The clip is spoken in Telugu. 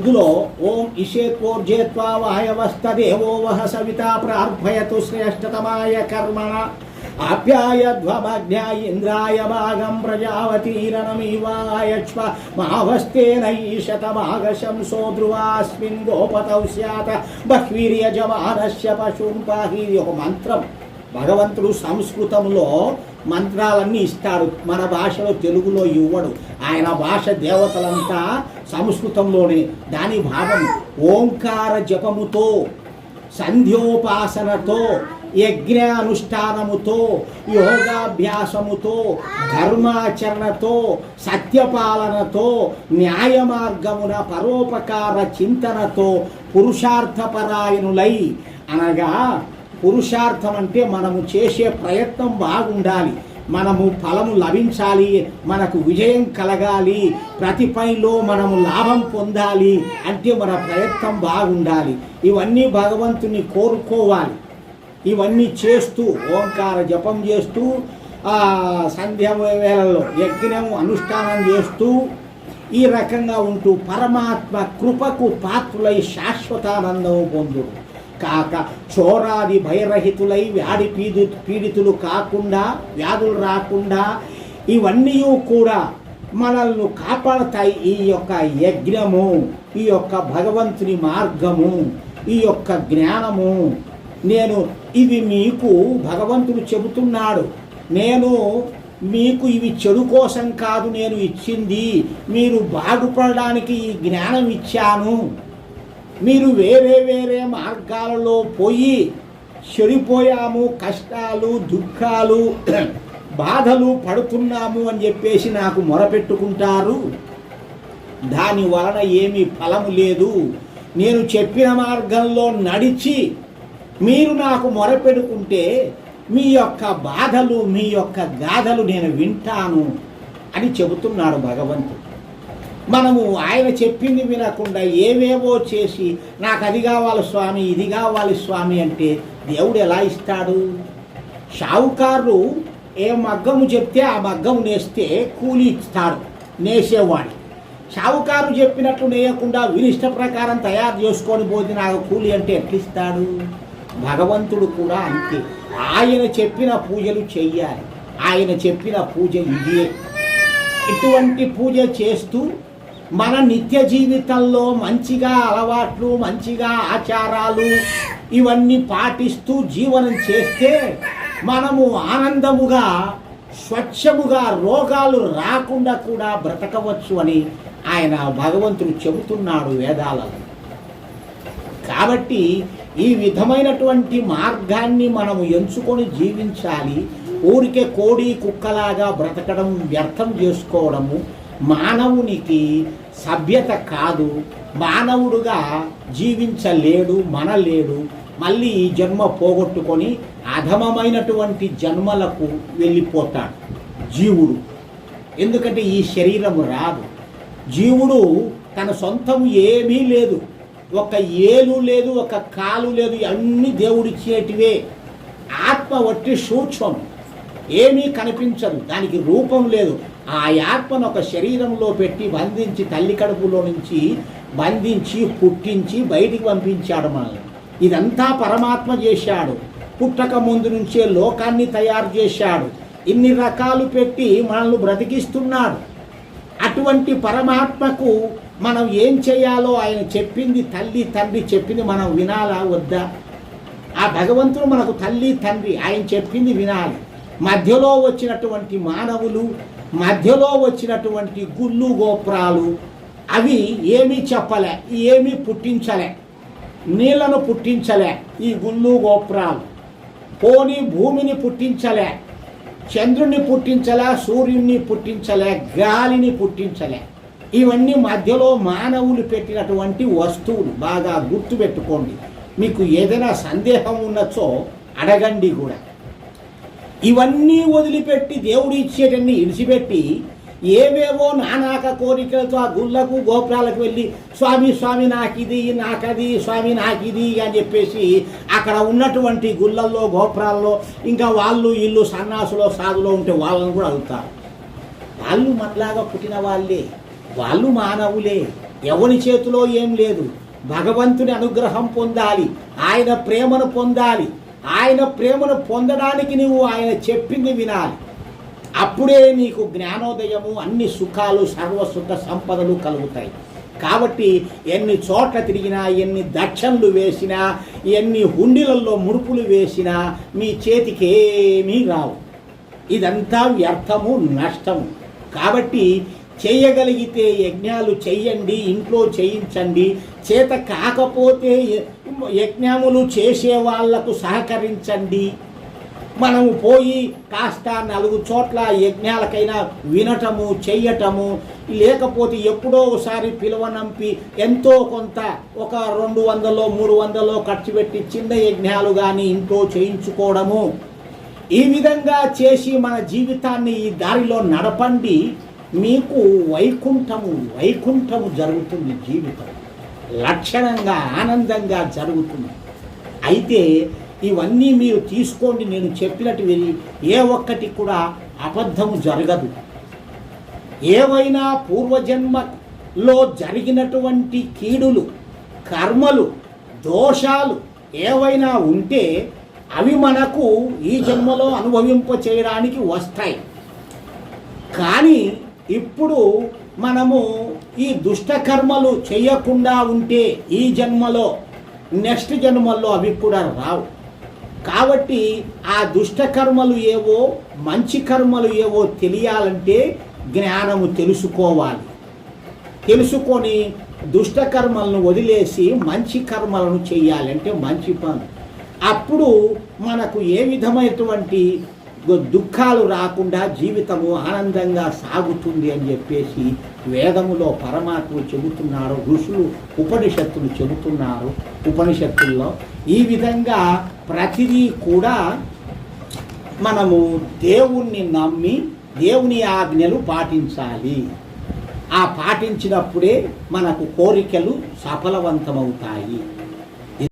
ఇందులో ఓం ఇషేత్వోర్జేత్వా వాయవస్తదేవో వహ సవిత ప్రార్థయతు శ్రేష్టతమాయ కర్మణ ఆప్యాయధ్వమగ్న్యా ఇంద్రాయ భాగం ప్రజావతీరణమివాయక్ష్మ మావస్తేనైషతమాగశంసో ధ్రువాస్మిన్ గోపతౌ స్యాత. బహ్వీర్యజమానస్య పశుం పాహి ఒక మంత్రం. భగవంతుడు సంస్కృతంలో మంత్రాలన్నీ ఇస్తాడు మన భాషలో తెలుగులో ఇవ్వడు. ఆయన భాష దేవతలంతా సంస్కృతంలోనే. దాని భావం ఓంకార జపముతో సంధ్యోపాసనతో యజ్ఞానుష్ఠానముతో యోగాభ్యాసముతో ధర్మాచరణతో సత్యపాలనతో న్యాయ మార్గమున పరోపకార చింతనతో పురుషార్థపరాయణులై అనగా పురుషార్థం అంటే మనము చేసే ప్రయత్నం బాగుండాలి. మనము ఫలము లభించాలి. మనకు విజయం కలగాలి. ప్రతి పనిలో మనము లాభం పొందాలి అంటే మన ప్రయత్నం బాగుండాలి. ఇవన్నీ భగవంతుని కోరుకోవాలి. ఇవన్నీ చేస్తూ ఓంకార జపం చేస్తూ ఆ సంధ్య వేళల్లో యజ్ఞం అనుష్ఠానం చేస్తూ ఈ రకంగా ఉంటూ పరమాత్మ కృపకు పాత్రులై శాశ్వతానందము పొందుడు. కాక చోరాది భయరహితులై వ్యాధి పీడి పీడితులు కాకుండా వ్యాధులు రాకుండా ఇవన్నీ కూడా మనల్ని కాపాడతాయి ఈ యొక్క యజ్ఞము ఈ యొక్క భగవంతుని మార్గము ఈ యొక్క జ్ఞానము. నేను ఇవి మీకు భగవంతుడు చెబుతున్నాడు. నేను మీకు ఇవి చెడు కోసం కాదు నేను ఇచ్చింది. మీరు బాగుపడడానికి ఈ జ్ఞానం ఇచ్చాను మీరు వేరే వేరే మార్గాలలో పోయి చెడిపోయాము కష్టాలు దుఃఖాలు బాధలు పడుతున్నాము అని చెప్పేసి నాకు మొరపెట్టుకుంటారు. దాని వలన ఏమీ ఫలము లేదు. నేను చెప్పిన మార్గంలో నడిచి మీరు నాకు మొరపెడుకుంటే మీ యొక్క బాధలు మీ యొక్క గాథలు నేను వింటాను అని చెబుతున్నాడు భగవంతుడు. మనము ఆయన చెప్పింది వినకుండా ఏవేవో చేసి నాకు అది కావాలి స్వామి ఇది కావాలి స్వామి అంటే దేవుడు ఎలా ఇస్తాడు? షావుకారులు ఏ మగ్గము చెప్తే ఆ మగ్గము నేస్తే కూలి ఇస్తాడు నేసేవాడు. షావుకారు చెప్పినట్లు నేయకుండా వినిష్ట ప్రకారం తయారు చేసుకొని పోతే నాకు కూలి అంటే ఎట్లిస్తాడు భగవంతుడు కూడా అంతే. ఆయన చెప్పిన పూజలు చెయ్యాలి. ఆయన చెప్పిన పూజ ఇదే. ఇటువంటి పూజ చేస్తూ మన నిత్య జీవితంలో మంచిగా అలవాట్లు మంచిగా ఆచారాలు ఇవన్నీ పాటిస్తూ జీవనం చేస్తే మనము ఆనందముగా స్వచ్ఛముగా రోగాలు రాకుండా కూడా బ్రతకవచ్చు అని ఆయన భగవంతుడు చెబుతున్నాడు వేదాలలో. కాబట్టి ఈ విధమైనటువంటి మార్గాన్ని మనము ఎంచుకొని జీవించాలి. ఊరికే కోడి కుక్కలాగా బ్రతకడం వ్యర్థం చేసుకోవడము మానవునికి సభ్యత కాదు మానవుడుగా జీవించలేడు మనలేడు మళ్ళీ ఈ జన్మ పోగొట్టుకొని అధమమైనటువంటి జన్మలకు వెళ్ళిపోతాడు జీవుడు. ఎందుకంటే ఈ శరీరము రాదు. జీవుడు తన సొంతం ఏమీ లేదు. ఒక ఏలు లేదు ఒక కాలు లేదు అన్నీ దేవుడిచ్చేటివే ఆత్మ వట్టి సూక్ష్మం. ఏమీ కనిపించదు. దానికి రూపం లేదు. ఆ ఆత్మను ఒక శరీరంలో పెట్టి బంధించి తల్లి కడుపులో నుంచి బంధించి పుట్టించి బయటికి పంపించాడు మనల్ని. ఇదంతా పరమాత్మ చేశాడు. పుట్టక ముందు నుంచే లోకాన్ని తయారు చేశాడు. ఇన్ని రకాలు పెట్టి మనల్ని బ్రతికిస్తున్నాడు. అటువంటి పరమాత్మకు మనం ఏం చేయాలో ఆయన చెప్పింది తల్లి తండ్రి చెప్పింది మనం వినాలా వద్దా? ఆ భగవంతుడు మనకు తల్లి తండ్రి ఆయన చెప్పింది వినాలి. మధ్యలో వచ్చినటువంటి మానవులు మధ్యలో వచ్చినటువంటి గుళ్ళు గోపురాలు అవి ఏమీ చెప్పలే ఏమీ పుట్టించలే నీళ్ళను పుట్టించలే ఈ గుళ్ళు గోపురాలు. పోని భూమిని పుట్టించలే చంద్రుణ్ణి పుట్టించలే సూర్యుణ్ణి పుట్టించలే గాలిని పుట్టించలే. ఇవన్నీ మధ్యలో మానవులు పెట్టినటువంటి వస్తువులు. బాగా గుర్తుపెట్టుకోండి. మీకు ఏదైనా సందేహం ఉన్నచో అడగండి కూడా. ఇవన్నీ వదిలిపెట్టి దేవుడు ఇచ్చేటన్ని ఇడిచిపెట్టి ఏవేవో నానాక కోరికలతో ఆ గుళ్ళకు గోపురాలకు వెళ్ళి స్వామి స్వామి నాకిది నాకది స్వామి నాకిది అని చెప్పేసి అక్కడ ఉన్నటువంటి గుళ్ళల్లో గోపురాల్లో ఇంకా వాళ్ళు ఇల్లు సన్నాసులో సాధులో ఉంటే వాళ్ళని కూడా అడుగుతారు. వాళ్ళు మనలాగా పుట్టిన వాళ్ళే. వాళ్ళు మానవులే. ఎవరి చేతిలో ఏం లేదు. భగవంతుని అనుగ్రహం పొందాలి. ఆయన ప్రేమను పొందాలి. ఆయన ప్రేమను పొందడానికి నువ్వు ఆయన చెప్పింది వినాలి. అప్పుడే నీకు జ్ఞానోదయము అన్ని సుఖాలు సర్వసుఖ సంపదలు కలుగుతాయి. కాబట్టి ఎన్ని చోట్ల తిరిగినా ఎన్ని దక్షిణలు వేసినా ఎన్ని హుండీలలో ముడుపులు వేసినా మీ చేతికేమీ రావు. ఇదంతా వ్యర్థము నష్టము. కాబట్టి చేయగలిగితే యజ్ఞాలు చెయ్యండి ఇంట్లో చేయించండి. చేత కాకపోతే యజ్ఞములు చేసే వాళ్ళకు సహకరించండి. మనము పోయి కాస్త నాలుగు చోట్ల యజ్ఞాలకైనా వినటము చెయ్యటము లేకపోతే ఎప్పుడో ఒకసారి పిలువనంపి ఎంతో కొంత ఒక రెండు వందలో మూడు వందలో ఖర్చు పెట్టి చిన్న యజ్ఞాలు కానీ ఇంట్లో చేయించుకోవడము. ఈ విధంగా చేసి మన జీవితాన్ని ఈ దారిలో నడపండి. మీకు వైకుంఠము వైకుంఠము జరుగుతుంది జీవితం. లక్షణంగా ఆనందంగా జరుగుతుంది అయితే ఇవన్నీ మీరు తీసుకోండి నేను చెప్పినట్టు ఏ ఒక్కటి కూడా అబద్ధము జరగదు. ఏవైనా పూర్వజన్మలో జరిగినటువంటి కీడులు కర్మలు దోషాలు ఏవైనా ఉంటే అవి మనకు ఈ జన్మలో అనుభవింప చేయడానికి వస్తాయి. కానీ ఇప్పుడు మనము ఈ దుష్టకర్మలు చేయకుండా ఉంటే ఈ జన్మలో నెక్స్ట్ జన్మల్లో అవి కూడా రావు. కాబట్టి ఆ దుష్టకర్మలు ఏవో మంచి కర్మలు ఏవో తెలియాలంటే జ్ఞానము తెలుసుకోవాలి. తెలుసుకొని దుష్టకర్మలను వదిలేసి మంచి కర్మలను చేయాలంటే మంచి పని. అప్పుడు మనకు ఏ విధమైనటువంటి దుఃఖాలు రాకుండా జీవితము ఆనందంగా సాగుతుంది అని చెప్పేసి వేదములో పరమాత్మ చెబుతున్నారు ఋషులు ఉపనిషత్తులు చెబుతున్నారు ఉపనిషత్తుల్లో. ఈ విధంగా ప్రతిదీ కూడా మనము దేవుణ్ణి నమ్మి దేవుని ఆజ్ఞలు పాటించాలి. ఆ పాటించినప్పుడే మనకు కోరికలు సఫలవంతమవుతాయి.